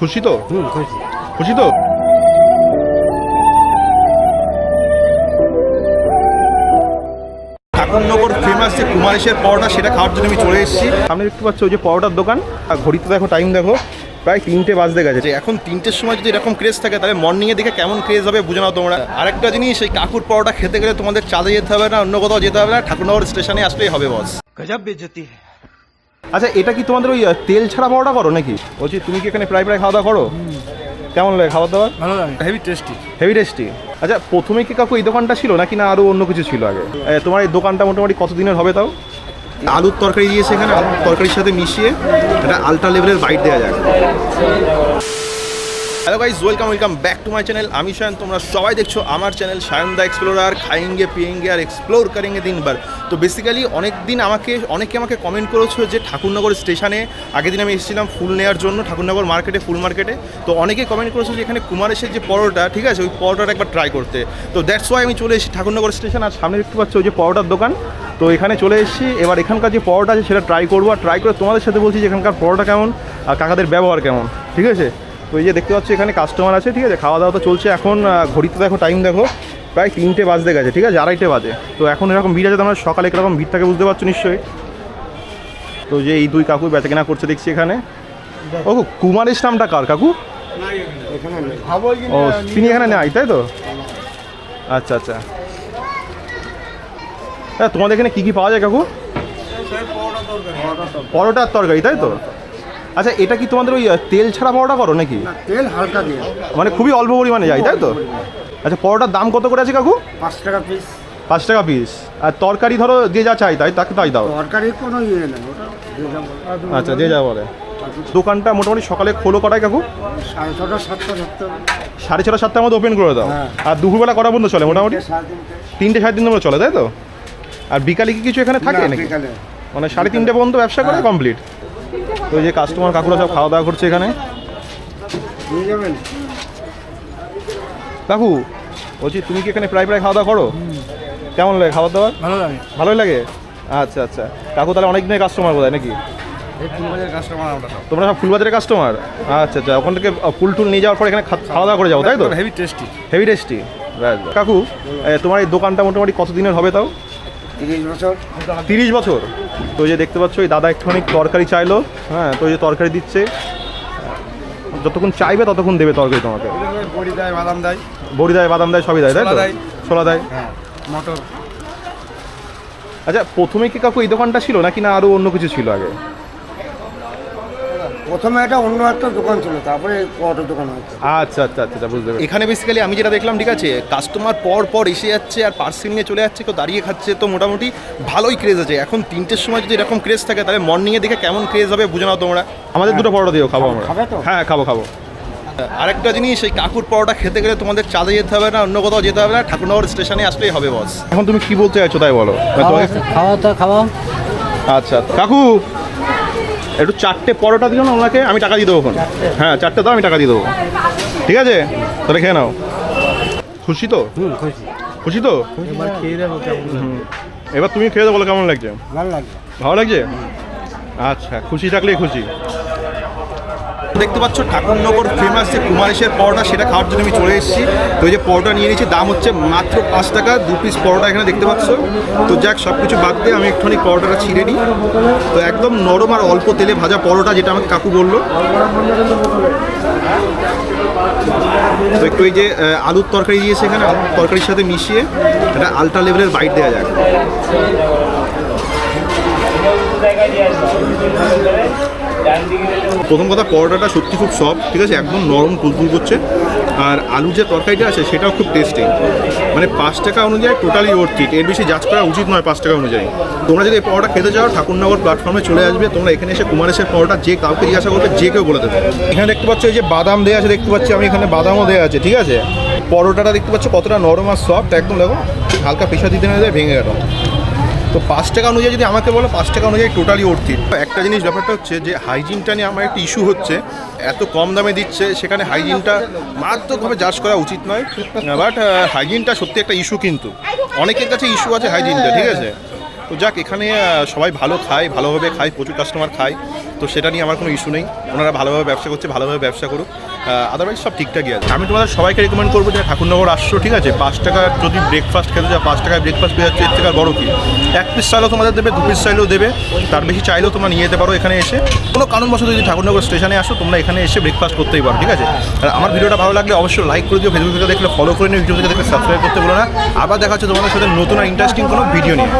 খুশি তো? হুম খুশি। খুশি তো? ঠাকুরনগর ফেমাস যে কুমারেশের পরোটা সেটা খাওয়ার জন্য আমি চলে এসেছি। সামনে দেখতে পাচ্ছ ওই যে পরোটার দোকান আর ঘড়িতে দেখো টাইম দেখো প্রায় তিনটে বাজতে গেছে। যে এখন তিনটের সময় যদি এরকম ক্রেজ থাকে তাহলে মর্নিংয়ে দেখে কেমন ক্রেজ হবে বুঝে নাও তোমরা। আরেকটা জিনিস এই কাকুর পরোটা খেতে গেলে তোমাদের চাঁদে যেতে হবে না অন্য কোথাও যেতে হবে না ঠাকুরনগর স্টেশনে আসলেই হবে বস গজব বেজতি। है আচ্ছা এটা কি তোমাদের ওই তেল ছাড়া পরোটা করো নাকি? বলছি তুমি কি এখানে প্রায় প্রায় খাওয়া দাওয়া করো? কেমন লাগে খাওয়া দাওয়া ভালো লাগে। হেভি টেস্টি হেভি টেস্টি আচ্ছা প্রথমে কি কাকু এই দোকানটা ছিল নাকি না আরও অন্য কিছু ছিল আগে? তোমার এই দোকানটা মোটামুটি কতদিনের হবে তাও? আলুর তরকারি দিয়েছে এখানে আলুর তরকারির সাথে মিশিয়ে এটা আলট্রা লেভেলের বাইট দেওয়া যায়। Hello guys welcome welcome back to my channel আমি সায়ন তোমরা সবাই দেখছ আমার চ্যানেল সায়ন দা এক্সপ্লোরার খাইঙ্গে পিয়েঙ্গে আর এক্সপ্লোর করেঙ্গে দিনবার তো বেসিক্যালি অনেক দিন আমাকে, অনেকে আমাকে কমেন্ট করেছ যে ঠাকুরনগর স্টেশনে আগের দিন আমি এসেছিলাম ফুল নেওয়ার জন্য ঠাকুরনগর মার্কেটে ফুল মার্কেটে তো অনেকে কমেন্ট করেছ যে এখানে কুমারেশের যে পরোটা, ঠিক আছে? ওই পরোটাটা একবার ট্রাই করতে। তো দ্যাটস ওয়াই আমি চলে এসেছি ঠাকুরনগর স্টেশন আর সামনে দেখতে পাচ্ছ ওই যে পরোটার দোকান। তো এখানে চলে এসেছি। এবার এখানকার যে পরোটা আছে, সেটা ট্রাই করব। আর ট্রাই করে তোমাদের সাথে বলছি যে এখানকার পরোটা কেমন, আর কাকাদের ব্যবহার কেমন, ঠিক আছে? তো এই যে দেখতে পাচ্ছি এখানে কাস্টমার আছে ঠিক আছে? খাওয়া দাওয়া তো চলছে এখন ঘড়িতে দেখো টাইম দেখো প্রায় তিনটে বাজতে গেছে ঠিক আছে? আড়াইটে বাজে। তো এখন এরকম ভিড় আছে তোমরা সকালে এরকম ভিড় থাকে বুঝতে পারছ নিশ্চয়ই? তো যে এই দুই কাকু বেচা কেনা করছে দেখছি এখানে। ও কুমারেশ নামটা কার কাকু? ও তিনি এখানে নেয় তাই তো? আচ্ছা আচ্ছা। হ্যাঁ তোমাদের এখানে কী কী পাওয়া যায় কাকু? পরোটার তরকারি তাই তো? আচ্ছা এটা কি তোমাদের ওই তেল ছাড়া পরোটা করো নাকি? তেল হালকা দিয়ে। মানে খুবই অল্প পরিমাণে যায় তাই তো? আচ্ছা পরোটার দাম কত করে আছে কাকু? পাঁচ টাকা পিস পাঁচ টাকা পিস আর তরকারি ধরো যে যা চাই তাই তাকে তাই দাও। তরকারি কোনো ইয়ে নেই। আচ্ছা যে যা বলে। দোকানটা মোটামুটি সকালে খোলো কটায় কাকু? সাড়ে ছটা সাতটা সাতটা। সাড়ে ছটা সাতটার মধ্যে ওপেন করে দাও। হ্যাঁ। আর দুপুরবেলা কটা পর্যন্ত চলে মোটামুটি? তিনটে সাড়ে তিনটে। মধ্যে চলে তাই তো? আর বিকালে কি কিছু এখানে থাকে নাকি? মানে সাড়ে তিনটে পর্যন্ত ব্যবসা করে কমপ্লিট তো যে কাস্টমার কাকুরা সব খাওয়া দাওয়া করছে এখানে। কাকু বলছি তুমি কি এখানে প্রায় প্রায় খাওয়া দাওয়া করো? কেমন লাগে খাবার দাবার? ভালো লাগে। ভালোই লাগে? আচ্ছা আচ্ছা। কাকু তাহলে অনেক দিনের কাস্টমার বোধ নাকি? তোমরা সব ফুলবাজারের কাস্টমার আচ্ছা আচ্ছা। ওখান থেকে ফুল টুল নিয়ে যাওয়ার পর এখানে খাওয়া দাওয়া করে যাও তাই তো? হেভি টেস্টি হেভি টেস্টি কাকু তোমার এই দোকানটা মোটামুটি কত দিনের হবে তাও? তিরিশ বছর। তিরিশ বছর? তো যে দেখতে পাচ্ছ এই দাদা একটুখানি তরকারি চাইলো হ্যাঁ তো যে তরকারি দিচ্ছে। যতক্ষণ চাইবে ততক্ষণ দেবে তরকারি তোমাকে। বড়ি দেয় বাদাম দেয়। বড়ি দেয় বাদাম দেয় সবই দেয় তাই তো? ছোলা দেয়। হ্যাঁ মটর। আচ্ছা প্রথমে কি কাকু এই দোকানটা ছিল নাকি না আরও অন্য কিছু ছিল আগে? প্রথমে এটা অন্য একটা দোকান ছিল তারপরে অটো দোকান হয়েছে। আচ্ছা আচ্ছা আচ্ছা বুঝতে পেরেছি। এখানে বেসিক্যালি আমি যেটা দেখলাম ঠিক আছে কাস্টমার পর পর এসে যাচ্ছে আর পার্সেল নিয়ে চলে যাচ্ছে কেউ দাঁড়িয়ে খাচ্ছে তো মোটামুটি ভালোই ক্রেজ আছে। এখন তিনটের সময় যদি এরকম ক্রেজ থাকে তাহলে মর্নিংয়ে দেখে কেমন ক্রেজ হবে বুঝে নাও তোমরা। আমাদের দুটো পরোটা দিও খাব আমরা। হ্যাঁ খাব খাব। আরেকটা জিনিস এই কাকুর পরোটা খেতে গেলে তোমাদের চাঁদে যেতে হবে না অন্য কোথাও যেতে হবে না ঠাকুরনগর স্টেশনে আসলেই হবে বস এখন তুমি কি বলতে চাইছো তাই বলো। খাওয়া তো খাওয়া আচ্ছা কাকু! একটু চারটে পরোটা দিও না ওনাকে আমি টাকা দিয়ে দেবো এখন। হ্যাঁ চারটে দাও আমি টাকা দিয়ে দেবো। ঠিক আছে? তাহলে খেয়ে নাও। খুশি তো? খুশি। তো? এবার তুমি খেয়ে দেবো বলো কেমন লাগছে? ভালো লাগে ভালো লাগছে? আচ্ছা খুশি থাকলেই খুশি। দেখতে পাচ্ছ, ঠাকুরনগর ফেমাস যে কুমারেশের পরোটা, সেটা খাওয়ার জন্য আমি চলে এসেছি। তো এই যে পরোটা নিয়ে নিয়েছি, দাম হচ্ছে মাত্র পাঁচ টাকা, দু পিস পরোটা এখানে দেখতে পাচ্ছ। তো যাক সব কিছু বাদ দিয়ে আমি একটুখানি পরোটাটা ছিঁড়ে নিই। তো একদম নরম আর অল্প তেলে ভাজা পরোটা, যেটা আমাকে কাকু বলল। তো একটু এই যে আলুর তরকারি দিয়েছে এখানে, আলুর তরকারির সাথে মিশিয়ে এটা আলট্রা লেভেলের বাইট দেওয়া যায় প্রথম কথা পরোটাটা সত্যি খুব সফট ঠিক আছে? একদম নরম তুলতুল করছে। আর আলু যে তরকারিটা আছে, সেটাও খুব টেস্টি মানে পাঁচ টাকা অনুযায়ী টোটালি অর্থিক এর বেশি যাচ করা উচিত নয় পাঁচ টাকা অনুযায়ী। তোমরা যদি এই পরোটা খেতে চাও, ঠাকুরনগর প্ল্যাটফর্মে চলে আসবে। তোমরা এখানে এসে কুমারেশের পরোটা যে কাউকে জিজ্ঞাসা করবে, যে কেউ বলে দেবে। এখানে দেখতে পাচ্ছ এই যে বাদাম দেওয়া আছে, দেখতে পাচ্ছি আমি এখানে বাদামও দেওয়া আছে, ঠিক আছে? পরোটাটা দেখতে পাচ্ছ কতটা নরম আর সফট একদম দেখো, হালকা পেশা দিতে না ভেঙে গেল। তো পাঁচ টাকা অনুযায়ী যদি আমাকে বলো, পাঁচ টাকা অনুযায়ী টোটালি অর্থিত একটা জিনিস ব্যাপারটা হচ্ছে যে হাইজিনটা নিয়ে আমার একটা ইস্যু হচ্ছে। এত কম দামে দিচ্ছে, সেখানে হাইজিনটা মারাত্মকভাবে জাজ করা উচিত নয়। বাট হাইজিনটা সত্যি একটা ইস্যু কিন্তু। অনেকের কাছে ইস্যু আছে হাইজিনটা ঠিক আছে? তো যাক, এখানে সবাই ভালো খায়, ভালোভাবে খায়, প্রচুর কাস্টমার খায়। তো সেটা নিয়ে আমার কোনো ইস্যু নেই। ওনারা ভালোভাবে ব্যবসা করছে, ভালোভাবে ব্যবসা করুক। আদারওয়াইজ সব ঠিকঠাকই আছে। আমি তোমাদের সবাইকে রেকমেন্ড করব যে ঠাকুরনগর আসছো, ঠিক আছে? পাঁচ টাকা যদি ব্রেকফাস্ট খেতে যাও পাঁচ টাকায় ব্রেকফাস্ট পেয়ে যাচ্ছে, এর থেকে বড় কি? এক পিস চাইলেও তোমাদের দেবে, দু পিস চাইলেও দেবে। তার বেশি চাইলেও তোমরা নিয়ে যেতে পারো এখানে এসে। কোনো কারণবশত যদি ঠাকুরনগর স্টেশনে আসো, তোমরা এখানে এসে ব্রেকফাস্ট করতেই পারো, ঠিক আছে? আর আমার ভিডিওটা ভালো লাগলে অবশ্যই লাইক করে দিও ফেসবুক থেকে দেখলে ফলো করে নিও ইউটিউব থেকে দেখলে সাবস্ক্রাইব করতে বলো না। আবার দেখা হচ্ছে তোমাদের সাথে নতুন আর ইন্টারেস্টিং কোনো ভিডিও নিয়ে।